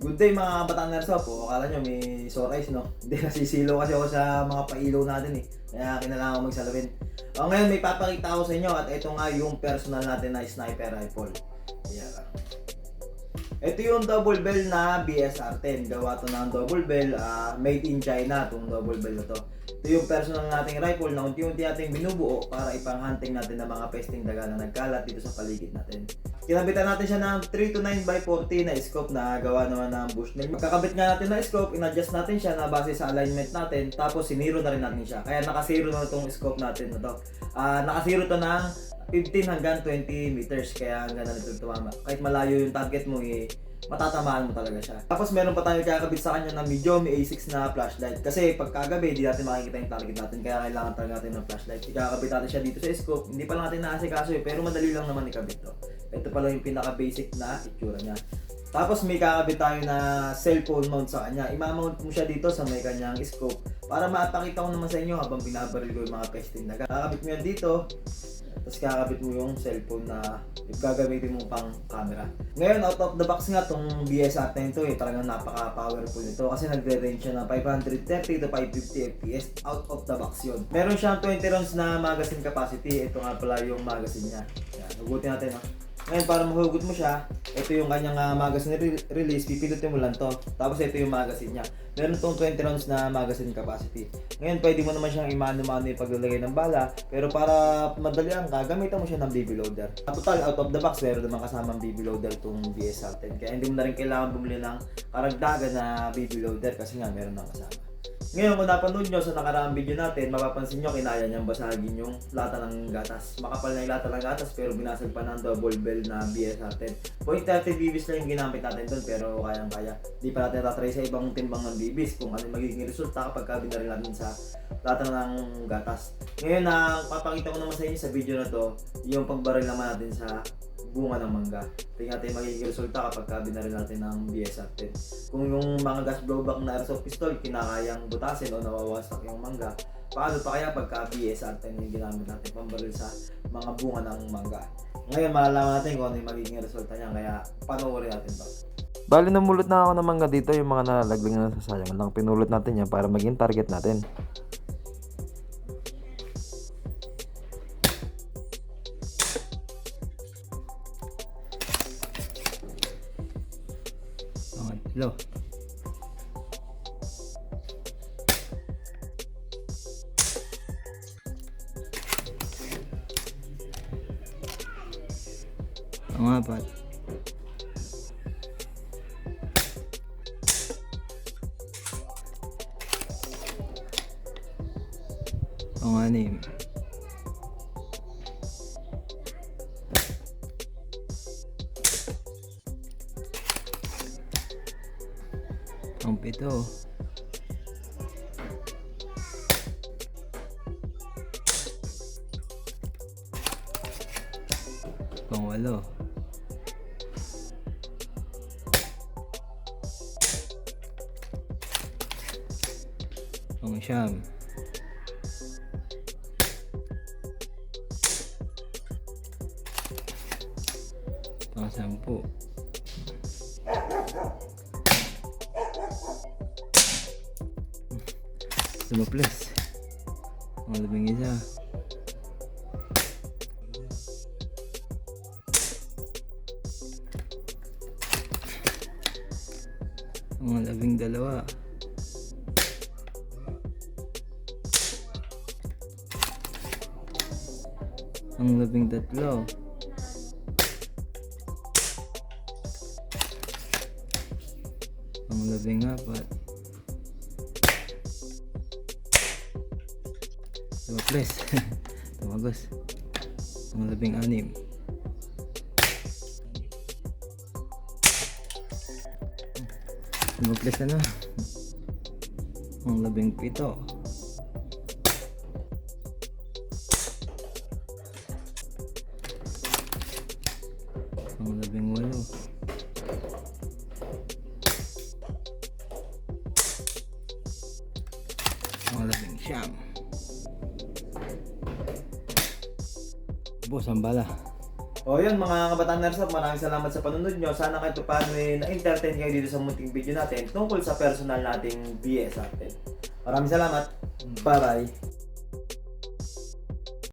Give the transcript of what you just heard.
Good day mga kabataan nerso po. Akala nyo may sore eyes no? Hindi nasisilo kasi ako sa mga pailaw natin eh. Kaya kinailangan ko magsalamin. O ngayon may papakita ako sa inyo at ito nga yung personal natin na sniper rifle. Ayan lang. Ito yung double bell na BSR-10. Gawa to ng double bell, ah, made in China itong double bell na to. Ito yung personal nating rifle na unti-unti nating binubuo para ipang-hunting natin ng mga pesting daga na nagkalat dito sa paligid natin. Kinabitan natin siya ng 3 to 9 by 40 na scope na gawa naman ng Bushnell. Magkakabit nga natin na scope, in-adjust natin siya na base sa alignment natin, tapos siniro na rin natin siya. Kaya naka-zero na itong scope natin na to. Ah, naka-zero to ng 15 hanggang 20 meters, kaya hanggang na nito tumama. Kahit malayo yung target mo, eh, matatamaan mo talaga siya. Tapos meron pa tayo kakabit sa kanya ng medium A6 na flashlight. Kasi pagkagabi, di natin makikita yung target natin. Kaya kailangan talaga natin ng flashlight. Ikakabit natin siya dito sa scope. Hindi pa lang natin naasikaso eh, pero madali lang naman ikabit to. Ito pala yung pinaka-basic na itsura niya. Tapos may kakabit tayo na cellphone mount sa kanya. I-mount mo siya dito sa may kanyang scope para mapakita ko naman sa inyo habang binabaril ko yung mga pesting na kakabit mo yan dito. Tapos kakabit mo yung cellphone na gagamitin mo pang camera. Ngayon, out of the box nga tong BSR 10 to eh, talagang napaka-powerful nito kasi nagre-range siya ng 530 to 550 FPS out of the box yun. Meron siyang 20 rounds na magazine capacity. Ito nga pala yung magazine niya. Yan, hugutin natin ha. Ngayon, para mahugot mo siya, ito yung kanyang uh, magazine re- release, pipilutin mo lang to. Tapos ito yung magazine niya. Meron tong 20 rounds na magazine capacity. Ngayon, pwede mo naman siyang imano-mano yung paglalagay ng bala. Pero para madalian ka, gamitan mo siya ng BB loader. At total, out of the box, meron naman kasamang BB loader tong BSR-10. Kaya hindi mo na rin kailangan bumili ng karagdagan na BB loader kasi nga meron nang kasama. Ngayon, kung napanood nyo sa nakaraang video natin, mapapansin nyo, kinaya niyang basagin yung lata ng gatas. Makapal na yung lata ng gatas, pero binasag pa ng double bell na BS natin. 0.30 BBs lang yung ginamit natin doon, pero kayang-kaya. Di pa natin tatry sa ibang timbang ng BBs kung ano magiging resulta kapag binaril natin sa lata ng gatas. Ngayon, na papakita ko naman sa inyo sa video na to, yung pagbaril naman natin sa bunga ng mangga. Tingnan natin yung magiging resulta kapag binaril natin ng BS natin. Kung yung mga gas blowback na airsoft pistol, kinakayang butasin o nawawasak yung mangga, paano pa kaya pagka BS natin yung ginamit natin pambaril sa mga bunga ng mangga. Ngayon, malalaman natin kung ano yung magiging resulta niya, kaya panoorin natin to. Bali namulot na ako ng mangga dito yung mga nalalaglag na nasasayang lang. Pinulot natin yan para maging target natin. Okay, hello. Oo nga, Ang pito. Pang walo. Pang siyam. Sumaplas. Ang labing isa. Ang labing dalawa. Ang labing tatlo. Ang labing apat. Tumaples. Tumagos. Ang labing anim. Tumaples na na. Ang labing pito. Ang labing walo. Ang labing siyam. Boss, ang bala. O yun mga kabataan Nersap, maraming salamat sa panunod nyo. Sana kahit paano eh, na-entertain kayo dito sa munting video natin tungkol sa personal nating BS atin. Maraming salamat. Bye-bye.